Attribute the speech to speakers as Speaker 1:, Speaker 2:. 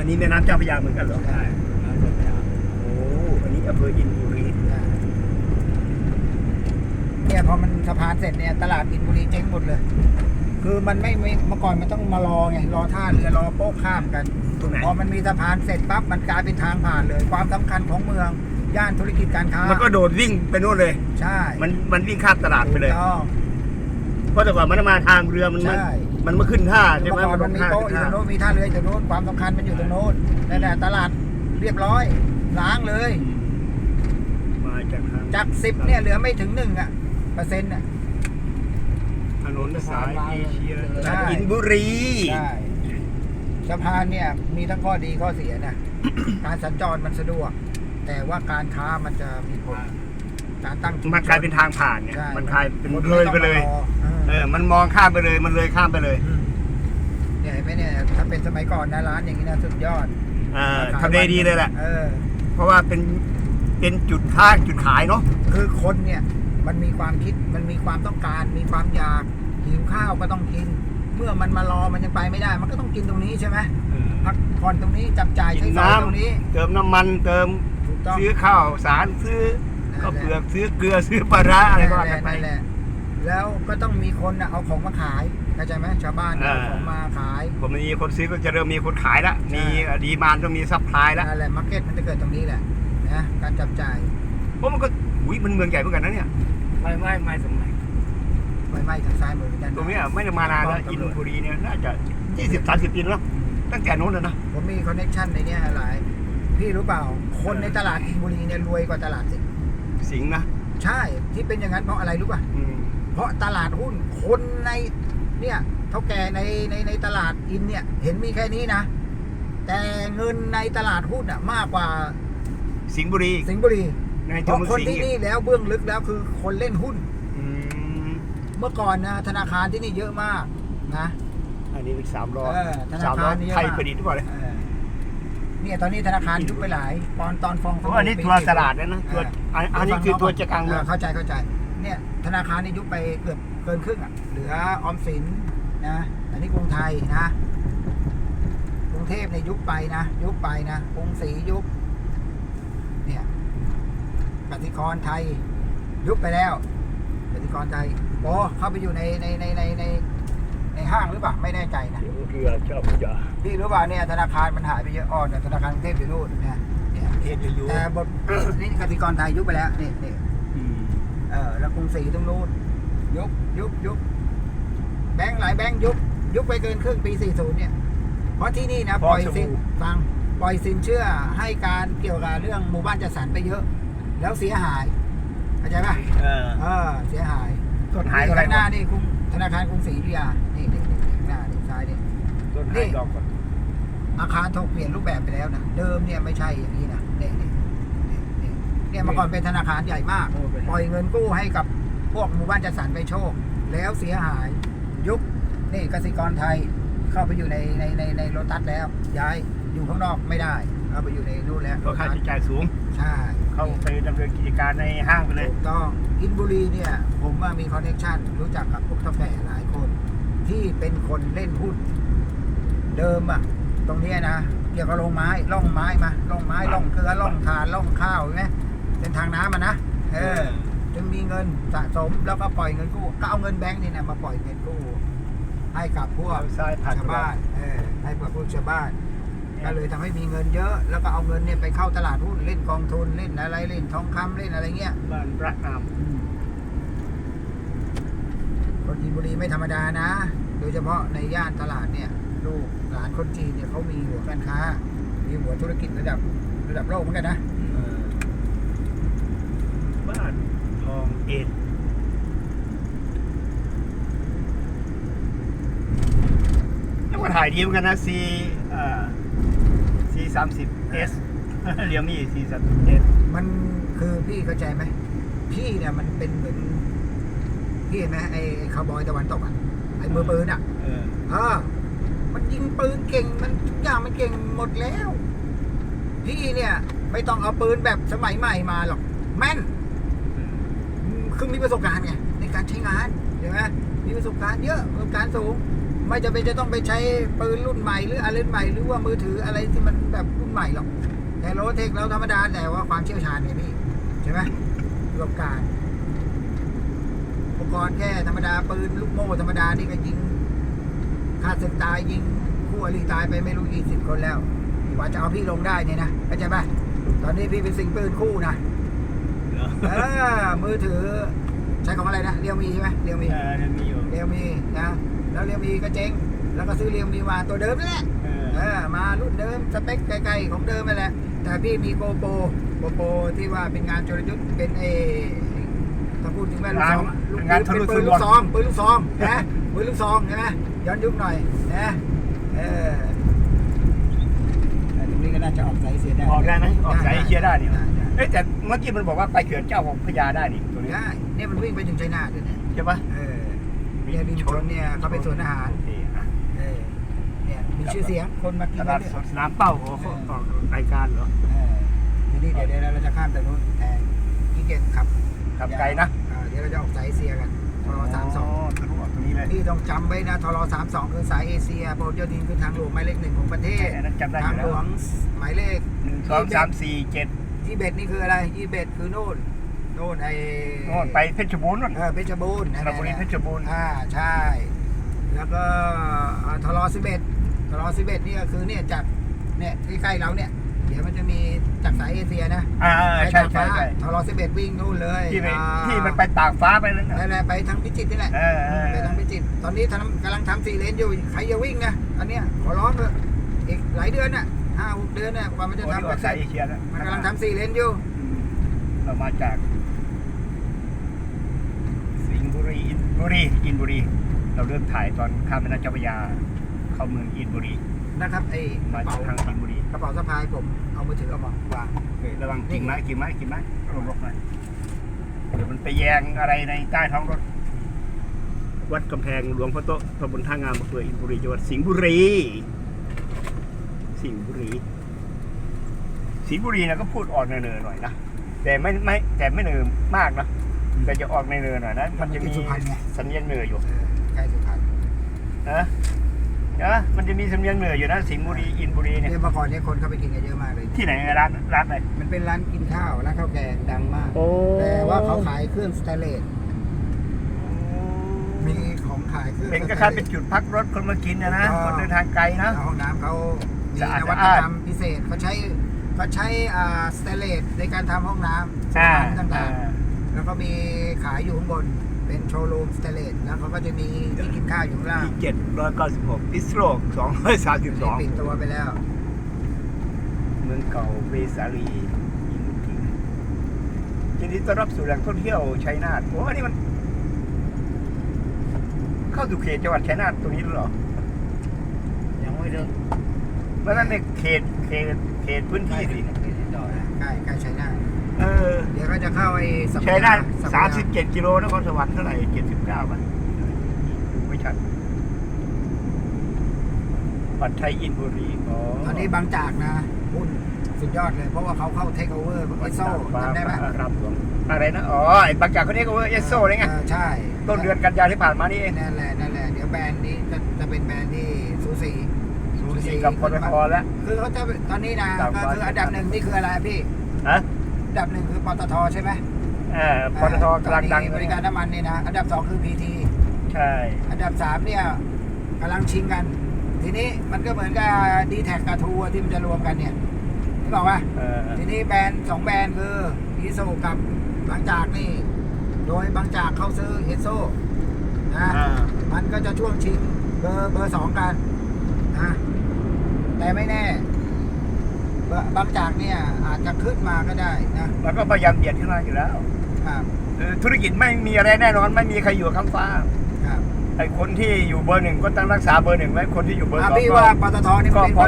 Speaker 1: อันนี้แม่น้ำเจ้าพระยาเหมือนกันเหรอ
Speaker 2: ใช่น้ำเจ้าพระยา
Speaker 1: โอ้อันนี้อำเภออินบุรี
Speaker 3: เนี่ยพอมันสะพานเสร็จเนี่ยตลาดอินบุรีเจ๊งหมดเลย คือมันไม่ไม่เมื่อก่อนมันต้องมารอไงรอท่าเรือรอโป๊ะข้ามกัน
Speaker 1: ตรงไหน
Speaker 3: พอมันมีสะพานเสร็จปั๊บมันกลายเป็นทางผ่านเลย ความสำคัญของเมืองย่านธุรกิจการค้า
Speaker 1: มันก็โดดวิ่งไปโน่นเลย
Speaker 3: ใช่
Speaker 1: มันมันวิ่งข้ามตลาดไปเลย
Speaker 3: ถูกต้อง
Speaker 1: เพราะแต่ก่อนมันมาทางเรือมันมัน
Speaker 3: ใช่
Speaker 1: มันมาขึ้นท่าใช่ไหม
Speaker 3: เมื่อก่อนมันมี
Speaker 1: ลงท่า
Speaker 3: โป๊ะอยู่ตรงโน้นมีท่าเรืออยู่ตรงโน้นความสำคัญมันอยู่ตรงโน้นนั่นแหละตลาดเรียบร้อยล้างเลย
Speaker 1: มาจากทาง
Speaker 3: จากสิบเนี่ยเหลือไม่ถึงหนึ่งอะเปอร์เซ็นต์อะ
Speaker 1: ถนนสายเอเชีย
Speaker 3: ใช่
Speaker 1: อินบุรี
Speaker 3: ใช่สะพานเนี่ยมีทั้งข้อดีข้อเสียนะ การสัญจรมันสะดวก แต่ว่าการค้ามันจะมีผล การตั้งชุช
Speaker 1: มันกลายเป็นทางผ่านไง
Speaker 3: ใช่
Speaker 1: มันกลายเป็น
Speaker 3: ค
Speaker 1: เลยไปเลย
Speaker 3: ม่ต้องมารอ
Speaker 1: เออมันมองข้ามไปเลยมันเลยข้ามไปเลย
Speaker 3: มเนี่ยเห็นไหมเนี่ยถ้าเป็นสมัยก่อนนะร้านอย่างนี้นะสุดยอด
Speaker 1: เอ่าทำเลดีเลยแหละ
Speaker 3: เออ
Speaker 1: เพราะว่าเป็นเป็นจุดท่าจุดขายเนาะ
Speaker 3: คือคนเนี่ยมันมีความคิดมันมีความต้องการ มีความอยากหิวข้าวก็ต้องกิน เมื่อมันมารอมันยังไปไม่ได้ มันก็ต้องกินตรงนี้ใช่ไหมพักผ่อนตรงนี้จับจ่าย
Speaker 1: กิ
Speaker 3: ใช้
Speaker 1: น
Speaker 3: สอย
Speaker 1: น้
Speaker 3: ตรงนี้ำ
Speaker 1: เติมน้ำมันเติม
Speaker 3: ถูกต้อง
Speaker 1: ซื้อข้าวสารซื้อ
Speaker 3: นั่น
Speaker 1: ข้าว
Speaker 3: แหละ
Speaker 1: เปลือกซื้อเกลือซื้อปลาร้าอะไรก็ว่า
Speaker 3: นั่
Speaker 1: กันนไป
Speaker 3: แหละแล้วก็ต้องมีคนน่ะเอาของมาขายเข้าใจไหมชาวบ้านเนี่ย
Speaker 1: อ่า
Speaker 3: เอาของมาขาย
Speaker 1: ผมมีคนซื้อก็จะเริ่มมีคนขายละ
Speaker 3: ใช่
Speaker 1: มีดีมานต้องมีซัพพลายละ
Speaker 3: นั่นแหละมาร์เก็ตมันจะเกิดตรงนี้แหละนะการจับจ่าย
Speaker 1: เพราะมันก็อุ้ยมันเมืองใหญ่เหมือนกันนะเนี่ย
Speaker 2: ไม่ไม่ไม่สมัย
Speaker 3: ไฟไหม้ทางซ้ายมือด้านห
Speaker 1: ตรง
Speaker 3: น้า
Speaker 1: เนี้ยไม่ได้มานานแล้วอินบุรีเนี่ยน่าจะ 20 30ปีแล้ว ตั้งแต่โน้นแล้วนะ
Speaker 3: ผมมีคอนเนคชั่นในเนี้ยหลาย พี่รู้เปล่า คนในตลาดอินบุรีเนี่ยรวยกว่าตลาดสิงห์
Speaker 1: สิงห์นะ
Speaker 3: ใช่ที่เป็นอย่างนั้นเพราะอะไรรู้ป่ะ
Speaker 1: อืม
Speaker 3: เพราะตลาดหุ้นคนในเนี่ยเท่าแก่ในในในตลาดอินเนี่ยเห็นมีแค่นี้นะ แต่เงินในตลาดหุ้นอะมากกว่า
Speaker 1: สิงห์บุรี
Speaker 3: สิงห์บุรี
Speaker 1: ใน
Speaker 3: เพ
Speaker 1: ตัว
Speaker 3: ราะ
Speaker 1: เมือง
Speaker 3: คน
Speaker 1: สิงห์
Speaker 3: ที่
Speaker 1: อีก
Speaker 3: นี่แล้วเบื้องลึกแล้วคือคนเล่นหุ้น
Speaker 1: อืม
Speaker 3: เมื่อก่อนนะธนาคารที่นี่เยอะมากนะ
Speaker 1: อันนี้เป็นสามร้อย
Speaker 3: เออธนาคาร
Speaker 1: สามร้อย
Speaker 3: นี่เยอะ
Speaker 1: ไทย
Speaker 3: มาก
Speaker 1: ประดิษฐ์หรือเปล่าเนี่ย
Speaker 3: เออ เนี่ยตอนนี้ธนาคารยุบไปหลายตอนตอนฟอง
Speaker 1: เพราะอันนี้ตัวตลาดแล้วนะตัวอันอันนี้คือตัวจะกลางเมือง
Speaker 3: เข้าใจเข้าใจ เนี่ยธนาคารนี่ยุบไปเกือบเกินครึ่งอะเหลือออมสินนะอันนี้กรุงไทยนะกรุงเทพเนี่ยยุบไปนะยุบไปนะกรุงศรียุบเนี่ยกสิกรไทยยุบไปแล้วกสิกรไทยโอ้เข้าไปอยู่ในในในในในใน ห้างหรือเปล่าไม่แน่ใจนะ
Speaker 1: เรือเจ้าพระยา
Speaker 3: พี่รู้ป่ะเนี่ยธนาคารมันหายไปเยอะอ่อนเนี่ยธนาคารกรุงเทพอยู่นู่นเนี่ยเนี่ย
Speaker 1: เทศอยู่
Speaker 3: แต่บท นี่กสิกรไทยยุบไปแล้วนี่นี่
Speaker 1: อืม
Speaker 3: เออแล้วกรุงศรีตรงนู้นยุบยุบยุบแบงค์หลายแบงค์ยุบยุบไปเกินครึ่งปี 40 เนี่ย เพราะที่นี่นะปล่อยสินฟังปล่อยสินเชื่อให้การเกี่ยวกับเรื่องหมู่บ้านจัดสรรไปเยอะ แล้วเสียหายเข้าใจป่ะ
Speaker 1: เออ
Speaker 3: เออเสียหาย
Speaker 1: ต้นหายเท่าไหร่
Speaker 3: ข้างหน้านี่กรุงธนาคารกรุงศรีอยุธยานี่นี่นี่ข้างหน้านี่ซ้ายนี่
Speaker 1: ต้นหายดอกก่อน
Speaker 3: อาคารถูกเปลี่ยนรูปแบบไปแล้วนะเดิมเนี่ยไม่ใช่อย่างนี้นะเนี่ยเนี่ยเนี่ยเนี่ยเนี่ยเมื่อก่อนเป็นธนาคารใหญ่มาก ปล่อยเงินกู้ให้กับพวกหมู่บ้านจัดสรรไปโชค แล้วเสียหายยุบนี่กสิกรไทยเข้าไปอยู่ในในในในโลตัสแล้ว ย้ายอยู่ข้างนอกไม่ได้เข้าไปอยู่ในนู่นแล้ว
Speaker 1: ก็ค่าใช้จ่ายสูง
Speaker 3: ใช่
Speaker 1: เข้าไปดำเนินกิจการในห้างไปเลย
Speaker 3: ถูกต้องอินบุรีเนี่ยผมว่ามีคอนเนคชั่นรู้จักกับพวกเท่าแก่หลายคน ที่เป็นคนเล่นหุ้น เดิมอะตรงเนี้ยนะเกี่ยวกับโรงไม้ร่องไม้มาร่องไม้ร่องเกลือร่องทานร่องข้าวใช่ไหมเป็นทางน้ำอะนะเออจึงมีเงินสะสมแล้วก็ปล่อยเงินกู้ก็เอาเงินแบงค์นี่นะมาปล่อยเงินกู้ให้กับพวก
Speaker 1: ซ้ายผ่าน
Speaker 3: ชาวบ้านเออให้กับพวกชาวบ้านก็เลยทำให้มีเงินเยอะ แล้วก็เอาเงินเนี่ยไปเข้าตลาดหุ้นเล่นกองทุนเล่นอะไรเล่นทองคำเล่นอะไรเงี้ย
Speaker 1: บ้านรักนาม
Speaker 3: คนอินบุรีไม่ธรรมดานะ โดยเฉพาะในย่านตลาดเนี่ย ลูกหลานคนจีนเนี่ยเขามีหัวการค้า มีหัวธุรกิจระดับระดับโลกเหมือนกันนะ
Speaker 1: เออบ้านทองเอ็นแล้วก็ถ่ายดีเหมือนกันนะ C เอ่อ C สามสิบ S เรียมี่ C สามสิบ S
Speaker 3: มันคือพี่เข้าใจไหม พี่เนี่ยมันเป็นเหมือนพี่เห็นไหมไอ้ไอ้คาวบอยตะวันตกอะไอ้มือปืนอะ
Speaker 1: เออ
Speaker 3: เออมัน ยิงปืนเก่งมันทุกอย่างมันเก่งหมดแล้ว พี่เนี่ยไม่ต้องเอาปืนแบบสมัยใหม่มาหรอกแม่นคือมีประสบการณ์ไงในการใช้งานใช่ไหมมีประสบการณ์เยอะประสบการณ์สูง ไม่จะเป็นจะต้องไปใช้ปืนรุ่นใหม่หรืออะไรรุ่นใหม่หรือว่ามือถืออะไรที่มันแบบรุ่นใหม่หรอก แต่โลเทคเราธรรมดาแต่ว่าความเชี่ยวชาญเนี่ยพี่ใช่ไหมประสบการณ์อุปกรณ์แค่ธรรมดาปืนลูกโม่ธรรมดานี่ก็ยิง ฆ่าศึกตายยิงคู่อริตายไปไม่รู้กี่สิบคนแล้วกว่าจะเอาพี่ลงได้เนี่ยนะเข้าใจปะตอนนี้พี่เป็นสิงปืนคู่นะ
Speaker 1: เหรอ
Speaker 3: เออมือถือใช้ของอะไรนะเรียวมีใช่ไหมเรียวมี
Speaker 1: เออมันมีอยู่
Speaker 3: เรียวมีนะแล้วเรียวมีก็เจ๊งแล้วก็ซื้อเรียวมีมาตัวเดิมนั่นแหละ
Speaker 1: เออ
Speaker 3: เออมารุ่นเดิมสเปคใกล้ๆของเดิมนั่นแหละแต่พี่มีโกโปโกโปที่ว่าเป็นงานจรยุทธ์เป็นเอถ้า พูดถึงแม่ลูกซองลูก
Speaker 1: งานทะ
Speaker 3: เป็น
Speaker 1: ลุ
Speaker 3: ปื
Speaker 1: สุ
Speaker 3: น
Speaker 1: ด
Speaker 3: ลู
Speaker 1: บอล
Speaker 3: กซองปืนลูกซองนะปืนลูกซองใช่ไหมย้อนยุคหน่อยนะเออแต่ตรงนี้ก็น่าจะออกสายเสียได้
Speaker 1: ออกได้ไหมออกสายเอเชียได้นี่
Speaker 3: ได้
Speaker 1: เอ้ยแต่เมื่อกี้มันบอกว่าไปเขื่อนเจ้าของพระยาได้นี่ตัวนี้
Speaker 3: ได้เนี่ยมันวิ่งไปถึงชัยนาทด้วยเนี่ย
Speaker 1: ใช่ปะ
Speaker 3: เออเนี่ยริมชนเนี่ยเขาเป็นสวนอาหาร
Speaker 1: โอเคอะ
Speaker 3: เออเนี่ยมีชื่อเสียงคนมากิน
Speaker 1: ต
Speaker 3: เย
Speaker 1: ลาด
Speaker 3: อะ
Speaker 1: สดสนามเป้าโอ้โหออกรายการเหรอ
Speaker 3: เออทีนี้เดี๋ยวเดี๋ยวเราจะข้ามแต่นู้นแทนขี้เกียจขับ
Speaker 1: ขับไกลนะ
Speaker 3: อ่า เดี๋ยวเราจะออกสายเอเชียกันทรสามสอง
Speaker 1: ทะลุออกตรงนี้เลย
Speaker 3: พี่ต้องจำไว้นะทรสามสองคือสายเอเชียโปรโยดินคือทางหลวงหมายเลขหนึ่งของประเทศ
Speaker 1: อันนั้นจำได้อ
Speaker 3: ทาง
Speaker 1: ยู่
Speaker 3: หล
Speaker 1: แล้ว
Speaker 3: วงหมายเลข
Speaker 1: หนึ่งสองสามสี่เจ็ด
Speaker 3: ยี่เบ็ดนี่คืออะไรยี่เบ็ดคือโน่นโน่นไอ
Speaker 1: โน่นไปเพชรบูรณ์นู่น
Speaker 3: เออเพชรบูรณ์
Speaker 1: สระบุรีเพชรบูรณ์
Speaker 3: อ่าใช่ แล้วก็อ่าทรสิบเอ็ดทรสิบเอ็ดนี่ก็คือเนี่ยจากเนี่ยใกล้ๆเราเนี่ย เดี๋ยวมันจะมีจากสายเอเชียนะ
Speaker 1: อ่าใช่ใช่ใช่
Speaker 3: ทรสิบเอ็ดวิ่งนู่นเลย
Speaker 1: ที่ไป
Speaker 3: อ่า
Speaker 1: ที่มันไปตากฟ้าไปนั่นน่ะ
Speaker 3: นั่นแหละไปทางพิจิตรนี่แหละ
Speaker 1: เออเออ
Speaker 3: ไปทางพิจิตรตอนนี้ทำกำลังทำสี่เลนอยู่ ใครจะวิ่งนะอันเนี้ยขอร้องเถอะอีกหลายเดือนน่ะห้าหกเดือนน่ะกว่ามันจะ
Speaker 1: โอ้
Speaker 3: ทำ
Speaker 1: นี่ออก
Speaker 3: เส
Speaker 1: สา
Speaker 3: ร็
Speaker 1: ย
Speaker 3: จ
Speaker 1: เอเชียแล้ว
Speaker 3: มันกำลังทำสี่เลนอยู่
Speaker 1: เรามาจาก สิงห์บุรีอินบุรีอินบุรี เราเริ่มถ่ายตอนข้ามแม่น้ำเจ้าพระยา เข้าเมืองอินบุรี
Speaker 3: นะครับไอ้ก
Speaker 1: มา
Speaker 3: ระ
Speaker 1: จาก
Speaker 3: เป๋า
Speaker 1: ทางสิงห์บุรี
Speaker 3: กระเป๋าสะพายผมเอามือถือเอามาวาง
Speaker 1: เฮ้ยระวังกิ่งไม้กิ่งไม้กิ่งไม้หลบหลบหน่อยเดี๋ยวมันไปแยงอะไรในใต้ท้องรถ วัดกำแพงหลวงพ่อโตะตำบลท่างามอำเภออินบุรีจังหวัดสิงห์บุรี สิงห์บุรี สิงห์บุรีนะก็พูดออกเนินๆหน่อยนะ แต่ไม่ไม่แต่ไม่เนินมากนะ แต่จะออกในเนินหน่อยนะ มันจะมีสัญญาณเหนืออยู่
Speaker 3: เออใกล้สุพรรณ
Speaker 1: นะ นะมันจะมีสำเนียงเหนืออยู่นะสิงห์บุรีอินบุรีเนี่ย
Speaker 3: เนี่ยเมื่อก่อนเนี่ยคนเข้าไปกินกันเยอะมากเลย
Speaker 1: ที่ไหนร้านร้านไหน
Speaker 3: มันเป็นร้านกินข้าวร้านข้าวแกงดังมาก
Speaker 1: โอ้
Speaker 3: แต่ว่าเขาขายเครื่องสแตนเลสมีของขายเครื่อง
Speaker 1: เป็นก็
Speaker 3: สแต
Speaker 1: ค่าน
Speaker 3: เล
Speaker 1: เป็น
Speaker 3: ส
Speaker 1: จุดพักรถคนมากินนะนะ
Speaker 3: ถูก
Speaker 1: ค
Speaker 3: ต้อง
Speaker 1: นเดินทางไกลนะ
Speaker 3: แล้วห้องน้ำเขามี
Speaker 1: สะอาด
Speaker 3: นวัต
Speaker 1: สะอาด
Speaker 3: กรรมพิเศษเขาใช้เขาใช้อ่าสแตนเลสในการทำห้องน้ำ
Speaker 1: อ่า
Speaker 3: ต่างๆแล้วก็มีขายอยู่ข้างบน เป็นโชว์รูมสเตเลตแล้วเขาก็จะมีที่กินข้าวอยู่ข้างล่าง
Speaker 1: ที่เจ็ดร้อยเก้าสิบหกอิสโรกสองร้อยสามสิบสอง
Speaker 3: ปิดตัวไปแล้ว
Speaker 1: เมืองเก่าเวสาลีอินบุรียินดีต้อนรับสู่แหล่งท่องเที่ยวชัยนาทโอ้อันนี้มัน เข้าสู่เขตจังหวัดชัยนาทตรงนี้แล้วเหรอ
Speaker 2: ยังไม่เลิก
Speaker 1: แล้วนั่นในเขตเขตเขตพื้นที่สิ
Speaker 3: ใกล้ใกล้ชัยนาท
Speaker 1: เออ
Speaker 3: เดี๋ยวก็จะเข้าไอ้สัป
Speaker 1: ชัย
Speaker 3: ดา
Speaker 1: นาท
Speaker 3: ห์สัป
Speaker 1: สาม
Speaker 3: ดา
Speaker 1: สิบ
Speaker 3: ห์
Speaker 1: เจ็ดกิโลนครสวรรค์เท่าไหร่เจ็ดสิบเก้าป่ะดูไม่ชัดปัดไทยอินบุรีอ๋อ
Speaker 3: ตอนนี้บางจากนะหุ้นสุดยอดเลย เพราะว่าเขาเข้าเทคโอเวอร์เอสโซจำได้ไหม
Speaker 1: รับหลวงอะไรนะ อ๋อไอ้บางจากเขาเรียกว่าเอสโซเลยไง
Speaker 3: เออใช่
Speaker 1: ต้นเดือนกันยาที่ผ่านมานี่เอง
Speaker 3: นั่นแหละนั่นแหละเดี๋ยวแบรนด์นี้จะจะเป็นแบรนด์ที่สูสี
Speaker 1: สูสีกับปตทแล้ว
Speaker 3: คือเขาจะตอนนี้นะ
Speaker 1: ต่าง
Speaker 3: ก็
Speaker 1: ฝ่าย
Speaker 3: คืออันดับหนึ่งนี่คืออะไรพี่
Speaker 1: ฮะ
Speaker 3: อันดับหนึ่งคือปตทใช่ไหม
Speaker 1: เออปตทกำลังดัง
Speaker 3: ตอนนี้บริการน้ำมันนี่นะ อันดับสองคือ PT
Speaker 1: ใช่
Speaker 3: อันดับสามเนี่ยกำลังชิงกัน ทีนี้มันก็เหมือนกับดีแท็กกับทูที่มันจะรวมกันเนี่ยนึกออกปะ
Speaker 1: เออ
Speaker 3: ทีนี้แบรนด์สองแบรนด์คืออีโซกับบางจากนี่ โดยบางจากเขาซื้อเอโซนะ
Speaker 1: อ่า
Speaker 3: มันก็จะช่วงชิงเบอร์เบอร์สองกันนะแต่ไม่แน่เบอร์บางจากเนี่ยอาจจะขึ้นมาก็ได้นะ
Speaker 1: มันก็พยายามเบียดขึ้นมาอยู่แล้ว
Speaker 3: ครับ
Speaker 1: เออธุรกิจไม่มีอะไรแน่นอน ไม่มีใครอยู่ข้างฟ้า
Speaker 3: ครับ
Speaker 1: ไอ้คนที่อยู่เบอร์หนึ่งก็ต้องรักษาเบอร์หนึ่งไว้คนที่อยู่เบอร์ส
Speaker 3: อะ
Speaker 1: อง
Speaker 3: พี่
Speaker 1: ก็
Speaker 3: ว่าปตทนี่มันเป็น
Speaker 1: ก็พอ